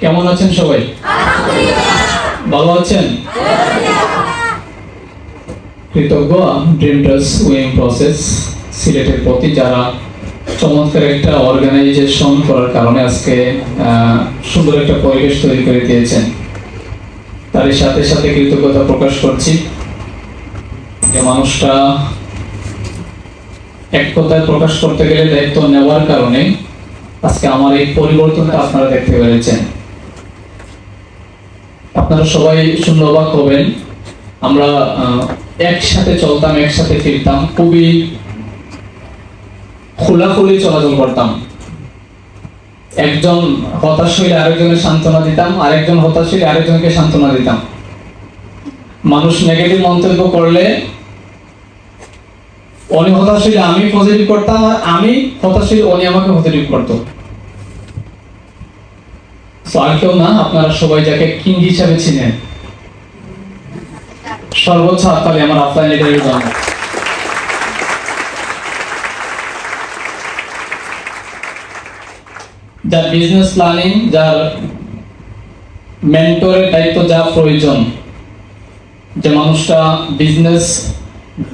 কেমন আছেন সবাই? ভালো আছেন? কৃতজ্ঞ উইং প্রসেস সিলেটের প্রতি যারা চমৎকার একটা অর্গানাইজেশন করার কারণে আজকে সুন্দর একটা পরিবেশ তৈরি করে দিয়েছেন। তারই সাথে সাথে কৃতজ্ঞতা প্রকাশ করছি যে মানুষটা এক কথায় প্রকাশ করতে গেলে দায়িত্ব নেওয়ার কারণে আজকে আমার এই পরিবর্তনটা আপনারা দেখতে পেরেছেন। আপনারা সবাই শুনে অবাক হবেন। আমরা একসাথে চলতাম, একসাথে ফিরতাম। খুবই খোলাখুলি চলাচল করতাম। একজন হতাশ হইলে আরেকজনের সান্ত্বনা দিতাম, আরেকজন হতাশ হইলে আরেকজনকে সান্ত্বনা দিতাম। মানুষ নেগেটিভ মন্তব্য করলে উনি হতাশ হইলে আমি পজিটিভ করতাম, আর আমি হতাশ হইলে উনি আমাকে পজিটিভ করতো। আর কেউ না, আপনারা সবাই যাকে কিং হিসাবে চিনেন। সর্বোচ্চ হাততালি আমার অফলাইন লিডারের জন্য যার বিজনেস প্ল্যানিং যার মেন্টরের দায়িত্ব যা প্রয়োজন, যে মানুষটা বিজনেস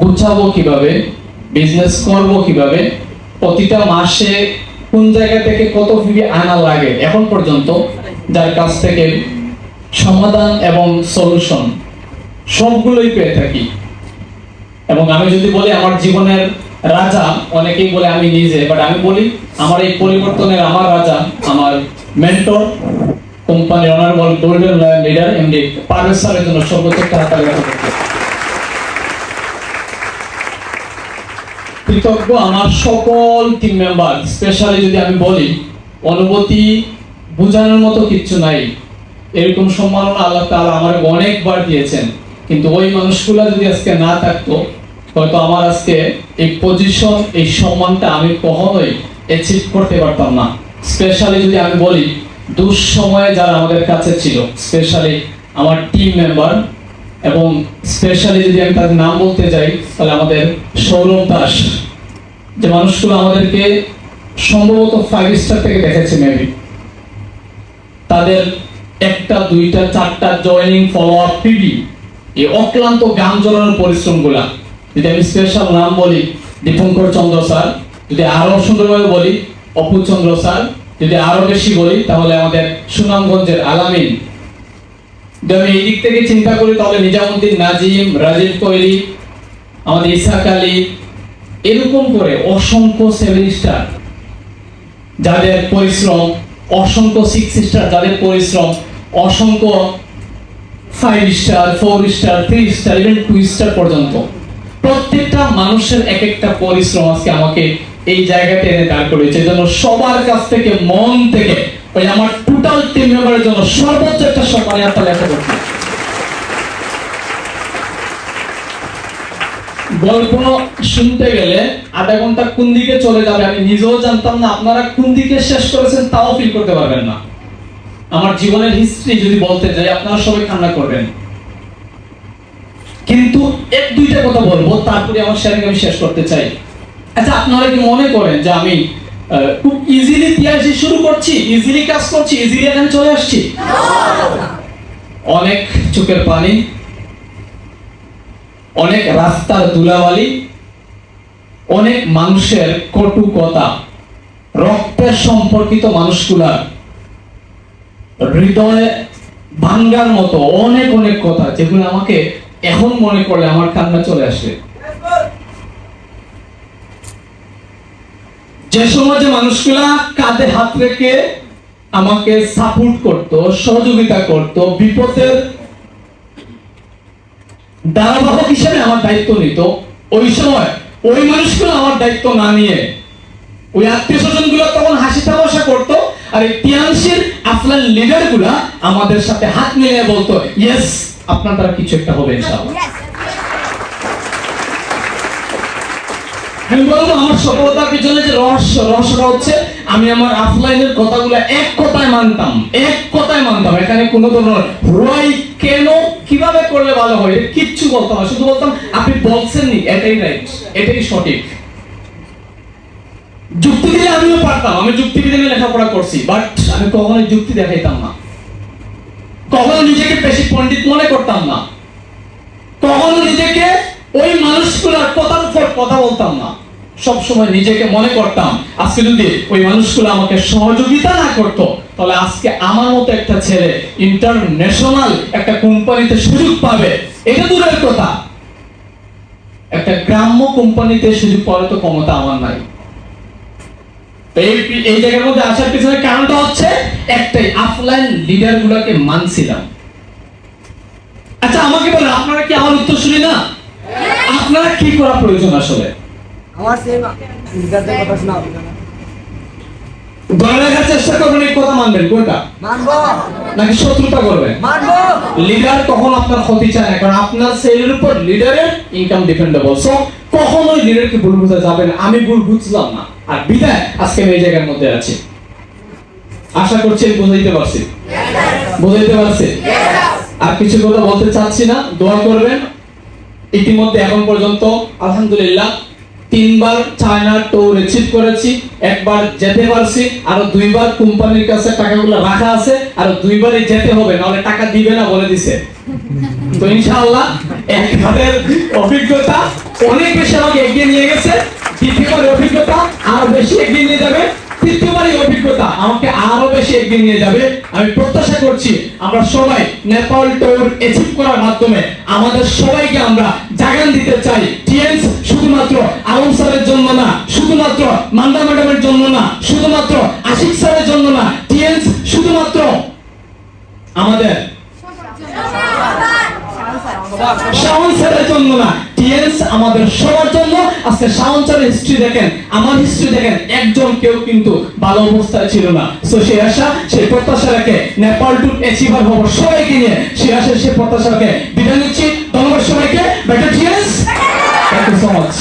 গুছাবো কীভাবে বিজনেস করব কীভাবে? প্রতিটা মাসে কোন জায়গা থেকে কত ফি আনা লাগে এখন পর্যন্ত, যার কাছ থেকে সমাধান এবং সলিউশন সবগুলোই পেয়ে থাকি। এবং আমি যদি বলি আমার জীবনের রাজা, অনেকেই বলে আমি নিজে বাট আমি বলি আমার এই পরিবর্তনের আমার রাজা, আমার মেন্টর কোম্পানির honourable golden leader MD Parvez জন্য সর্বোচ্চ একটা হাতালি রাখা করতে কৃতজ্ঞ আমার সকল টিম মেম্বার স্পেশালি যদি আমি বলি, অনুভূতি বোঝানোর মতো কিচ্ছু নাই। এরকম সম্মাননা আল্লাহ তাআলা আমার অনেকবার দিয়েছেন। কিন্তু ওই মানুষগুলা যদি আজকে না থাকতো, হয়তো আমার আজকে এই পজিশন এই সম্মানটা আমি কখনোই অ্যাচিভ করতে পারতাম না। স্পেশালি যদি আমি বলি, দুঃসময়ে যারা আমাদের কাছে ছিল স্পেশালি আমার টিম মেম্বার এবং স্পেশালি যদি আমি তাদের নাম বলতে যাই, তাহলে আমাদের সৌরভ দাস, যে মানুষগুলো আমাদেরকে সম্ভবত ফাইভ স্টার থেকে দেখেছে মেবি তাদের একটা, দুইটা, চারটা জয়েনিং ফলো আপ পিডি, এই অক্লান্ত গান জড়ানোর পরিশ্রমগুলা। যদি আমি স্পেশাল নাম বলি, দীপঙ্কর চন্দ্র স্যার, যদি আরও সুন্দরভাবে বলি, অপু চন্দ্র স্যার, যদি আরও বেশি বলি, তাহলে আমাদের সুনামগঞ্জের আলামিন যদি এই দিক থেকে চিন্তা করি, তাহলে নিজামুদ্দিন নাজিম, রাজীব কৈরি, আমাদের ইসাক আলী, এরকম করে অসংখ্য সেভেন যাদের পরিশ্রম, অসংখ্য সিক্স স্টার যাদের পরিশ্রম, অসংখ্য five star four star three star even two star পর্যন্ত। প্রত্যেকটা মানুষের এক একটা পরিশ্রম আজকে আমাকে এই জায়গাতে এনে দাঁড় করেছে জন্য সবার কাছ থেকে, মন থেকে, ওই আমার টোটাল টিম মেম্বারের জন্য সর্বোচ্চ একটা সম্মানে আপনার লেখা করছি গল্প। শুনতে গেলে আধা ঘণ্টা কোন দিকে চলে যাবে আমি নিজেও জানতাম না। আপনারা কোন দিকে শেষ করেছেন তাও ফিল করতে পারবেন না। আমার জীবনের হিস্ট্রি যদি বলতে যাই, আপনারা সবাই কান্না করবেন। কিন্তু এক দুইটা কথা বলব, তারপরে আমার শেয়ারিং আমি শেষ করতে চাই। আচ্ছা আপনারা কি মনে করেন যে আমি খুব ইজিলি তিয়াসি শুরু করছি ইজিলি কাজ করছি ইজিলি এখানে চলে আসছি? অনেক চোখের পানি, অনেক রাস্তার ধুলাবালি, অনেক মানুষের কটু কথা রক্তের সম্পর্কিত মানুষগুলা হৃদয়ে ভাঙ্গার মতো অনেক অনেক কথা যেগুলো আমাকে এখন মনে করলে আমার কান্না চলে আসে। যে সমাজে মানুষগুলা কাঁধে হাত রেখে আমাকে সাপোর্ট করত, সহযোগিতা করত, বিপদের দাঁড়াবাহক হিসেবে আমার দায়িত্ব নিত। ওই সময় ওই মানুষগুলো আমার দায়িত্ব না নিয়ে ওই আত্মীয় স্বজনগুলো তখন হাসি তামাশা করতো আর এই তিয়াংশির আফলান লিডারগুলা আমাদের সাথে হাত মিলিয়ে বলতো ইয়েস আপনার দ্বারা কিছু একটা হবে ইনশাআল্লাহ। আমি বলব, আমার সফলতার পিছনে যে রহস্য, রহস্যটা হচ্ছে, আমি আমার কথাগুলো এক কথায় মানতাম, এক কথায় মানতাম। এখানে কোনো ধরনের কেন, কীভাবে করলে ভালো হয় কিচ্ছু বলতাম না। শুধু বলতাম, আপনি এটাই রাইট এটাই সঠিক। যুক্তি দিলে আমিও পারতাম, আমি যুক্তি দিলে লেখাপড়া করছি বাট আমি কখনোই যুক্তি দেখাইতাম না। কখনো নিজেকে বেশি পণ্ডিত মনে করতাম না। কখনো নিজেকে মানুষগুলোর কথার উপর কথা বলতাম না। সব সময় নিজেকে মনে করতাম, আজকে যদি ওই মানুষগুলো আমাকে সহযোগিতা না করতো, তাহলে আজকে আমার মতো একটা ছেলে ইন্টারন্যাশনাল একটা কোম্পানিতে সুযোগ পাবে। এটা দূরের কথা। একটা গ্রাম্য কোম্পানিতে সুযোগ পাওয়ার তো ক্ষমতা আমার নাই। এই জায়গার মধ্যে আসার পিছনে কারণটা হচ্ছে, একটাই আফলাইন লিডার গুলাকে মানছিলাম। আচ্ছা আমাকে বলেন আপনারা কি আমার উত্তর শুনি না? আপনারা কি করা প্রয়োজন আসলে? আমার সেম লিডারদের কথা শোনা ধরে রাখার চেষ্টা করবেন এই কথা মানবেন। কোনটা? মানবো। নাকি শত্রুতা করবেন? মানবো। লিডার কখন আপনার ক্ষতি চায় না? কারণ আপনার সেলের উপর লিডারের ইনকাম ডিপেন্ডেবল সো কখনোই লিডারকে ভুল বুঝা যাবে না। আমি ভুল বুঝলাম না। আর বিদায় আজকে আমি এই জায়গার মধ্যে আছি। আশা করছি আমি বুঝাইতে পারছি। বুঝাইতে পারছি? আর কিছু কথা বলতে চাচ্ছি না। দোয়া করবেন। ইতিমধ্যে এখন পর্যন্ত, আলহামদুলিল্লাহ, তিনবার চায়না টো রিসিভ করেছি, একবার যেতে পারছি, আরও দুইবার কোম্পানির কাছে টাকাগুলো রাখা আছে, আর দুইবারই যেতে হবে, নাহলে টাকা দিবে না বলে দিছে। তো ইনশাআল্লাহ এক হাতের অভিজ্ঞতা, অনেক বেশি আমাকে এগিয়ে নিয়ে গেছে। দ্বিতীয়বার অভিজ্ঞতা আরও বেশি এগিয়ে নিয়ে যাবে। তৃতীয়বার এই অভিজ্ঞতা আমাকে আরও বেশি এগিয়ে নিয়ে যাবে। আমি প্রত্যাশা করছি আমরা সবাই নেপাল টোর অ্যাচিভ করার মাধ্যমে আমাদের সবাইকে আমরা জাগান দিতে চাই। টিএনস শুধুমাত্র আলম স্যারের জন্য না শুধুমাত্র মান্ডা ম্যাডামের জন্য না শুধুমাত্র আশিক স্যারের জন্য না টিএনস শুধুমাত্র আমাদের শাওন স্যারের জন্য না টিএনস আমাদের সবার জন্য। আজকে শাওন হিস্ট্রি দেখেন, আমার হিস্ট্রি দেখেন, একজন কেউ কিন্তু ভালো অবস্থায় ছিল না। সো সেই আশা, সেই প্রত্যাশা রেখে নেপাল টু অ্যাচিভার হব সবাইকে নিয়ে। সেই আশা, সেই প্রত্যাশা রেখে বিদায় নিচ্ছি। ধন্যবাদ সবাইকে। Better cheers thank you so much